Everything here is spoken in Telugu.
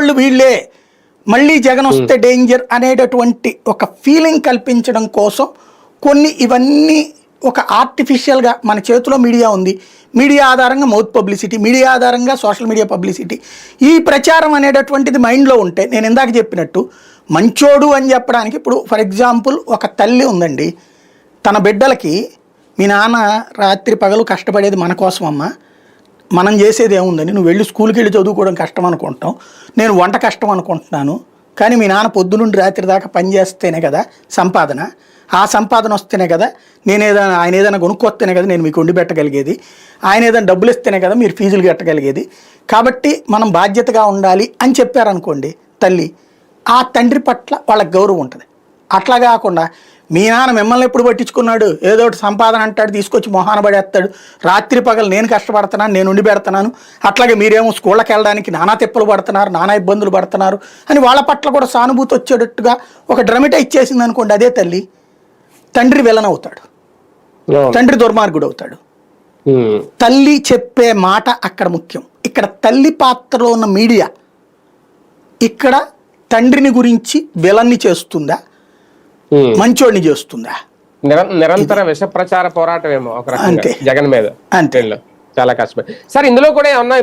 మంచోళ్ళు వీళ్ళే. మళ్ళీ జగన్ వస్తే డేంజర్ అనేటటువంటి ఒక ఫీలింగ్ కల్పించడం కోసం కొన్ని ఇవన్నీ ఒక ఆర్టిఫిషియల్గా మన చేతిలో మీడియా ఉంది. మీడియా ఆధారంగా మౌత్ పబ్లిసిటీ మీడియా ఆధారంగా సోషల్ మీడియా పబ్లిసిటీ ఈ ప్రచారం అనేటటువంటిది మైండ్లో ఉంటే నేను ఇందాక చెప్పినట్టు మంచోడు అని చెప్పడానికి ఇప్పుడు ఫర్ ఎగ్జాంపుల్ ఒక తల్లి ఉందండి. తన బిడ్డలకి మీ నాన్న రాత్రి పగలు కష్టపడేది మన కోసం అమ్మా మనం చేసేది ఏముందని నువ్వు వెళ్ళి స్కూల్కి వెళ్ళి చదువుకోవడం కష్టం అనుకుంటాం. నేను వంట కష్టం అనుకుంటున్నాను. కానీ మీ నాన్న పొద్దునుండి రాత్రి దాకా పని చేస్తేనే కదా సంపాదన. ఆ సంపాదన వస్తేనే కదా నేను ఏదైనా ఆయన ఏదైనా కొనుక్కొస్తేనే కదా నేను మీకు వండి పెట్టగలిగేది. ఆయన ఏదైనా డబ్బులు ఇస్తేనే కదా మీరు ఫీజులు కట్టగలిగేది. కాబట్టి మనం బాధ్యతగా ఉండాలి అని చెప్పారనుకోండి తల్లి ఆ తండ్రి పట్ల వాళ్ళకి గౌరవం ఉంటుంది. అట్లా కాకుండా మీ నాన్న మిమ్మల్ని ఎప్పుడు పట్టించుకున్నాడు? ఏదో ఒకటి సంపాదన అంటాడు తీసుకొచ్చి మొహాన పడేస్తాడు. రాత్రి పగలు నేను కష్టపడుతున్నాను నేను ఉండి పెడుతున్నాను. అట్లాగే మీరేమో స్కూళ్ళకి వెళ్ళడానికి నానా తిప్పలు పడుతున్నారు నానా ఇబ్బందులు పడుతున్నారు అని వాళ్ళ పట్ల కూడా సానుభూతి వచ్చేటట్టుగా ఒక డ్రమిటైజ్ చేసింది అనుకోండి అదే తల్లి. తండ్రి విలన్ అవుతాడు. తండ్రి దుర్మార్గుడు అవుతాడు. తల్లి చెప్పే మాట అక్కడ ముఖ్యం. ఇక్కడ తల్లి పాత్రలో ఉన్న మీడియా ఇక్కడ తండ్రిని గురించి విలన్ని చేస్తుందా. మంచోడిని చేస్తుందా? నిర- నిరంతర విష ప్రచార పోరాటం ఏమో ఒక రకంగా. జగన్ మీద అంతే. చాలా కష్టమే సార్ ఇందులో కూడా ఏమన్నా